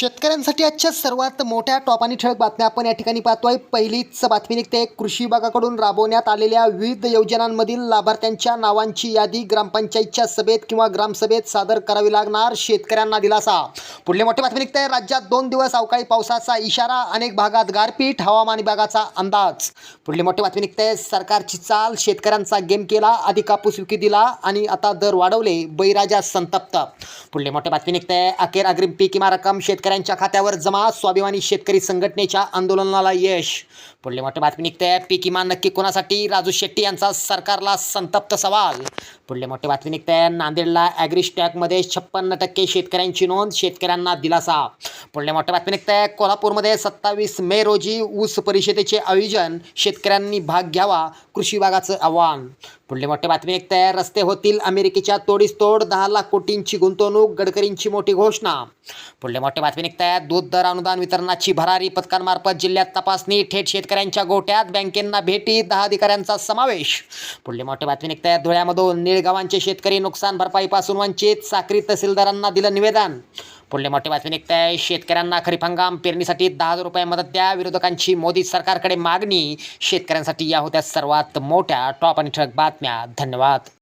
शेतकऱ्यांसाठी आजच्या सर्वात मोठ्या टॉप आणि ठळक बातम्या आपण या ठिकाणी पाहतोय. पहिलीच बातमी निघते. कृषी विभागाकडून राबवण्यात आलेल्या विविध योजनांमधील लाभार्थ्यांच्या नावांची यादी ग्रामपंचायतच्या सभेत किंवा ग्रामसभेत सादर करावी लागणार शेतकऱ्यांना दिलासा. पुढली मोठी बातमी निघते. राज्यात दोन दिवस अवकाळी पावसाचा इशारा अनेक भागात गारपीट हवामान विभागाचा अंदाज. पुढली मोठी बातमी निघते. सरकारची चाल शेतकऱ्यांचा गेम केला आधी कापूस विकी दिला आणि आता दर वाढवले बैराजा संतप्त. पुढली मोठी बातमी निघते. अखेर अग्रिम पीक विमा रक्कम शेतकऱ्यांच्या खात्यावर जमा स्वाभिमानी शेतकरी संघटनेच्या आंदोलनाला यश. पुढली मोठी बातमी निघते. पीक विमा नक्की कोणासाठी? राजू शेट्टी यांचा सरकारला संतप्त सवाल. पुढली मोठी बातमी निघते. नांदेडला ॲग्रिस्टॅकमध्ये छप्पन्न टक्के शेतकऱ्यांची नोंद शेतकऱ्यांना दिलासा. पुढली मोठी बातमी निघते. कोल्हापूरमध्ये सत्तावीस मे रोजी ऊस परिषदेचे आयोजन शेतकऱ्यांनी भाग घ्यावा कृषी विभागाचं आव्हान. पुढली मोठी बातमी निघते. रस्ते होतील अमेरिकेच्या तोडीस तोड दहा लाख कोटींची गुंतवणूक गडकरींची मोठी घोषणा. पुढली मोठी बातमी निघते दूध दर अनुदान वितरणाची भरारी पथकांमार्फत जिल्ह्यात तपासणी थेट शेतकऱ्यांच्या गोट्यात बँकेंना भेटी दहा अधिकाऱ्यांचा समावेश. पुढली मोठी बातमी निघते धुळ्यामधून निळगावांचे शेतकरी नुकसान भरपाईपासून वंचित साक्री तहसीलदारांना दिलं निवेदन. पुढली मोठी बातमी निघताय. शेतकऱ्यांना खरीप हंगाम पेरणीसाठी दहा हजार रुपये मदत द्या. विरोधकांची मोदी सरकारकडे मागणी. शेतकऱ्यांसाठी या होत्या सर्वात मोठ्या टॉप आणि ठळक बातम्या. धन्यवाद.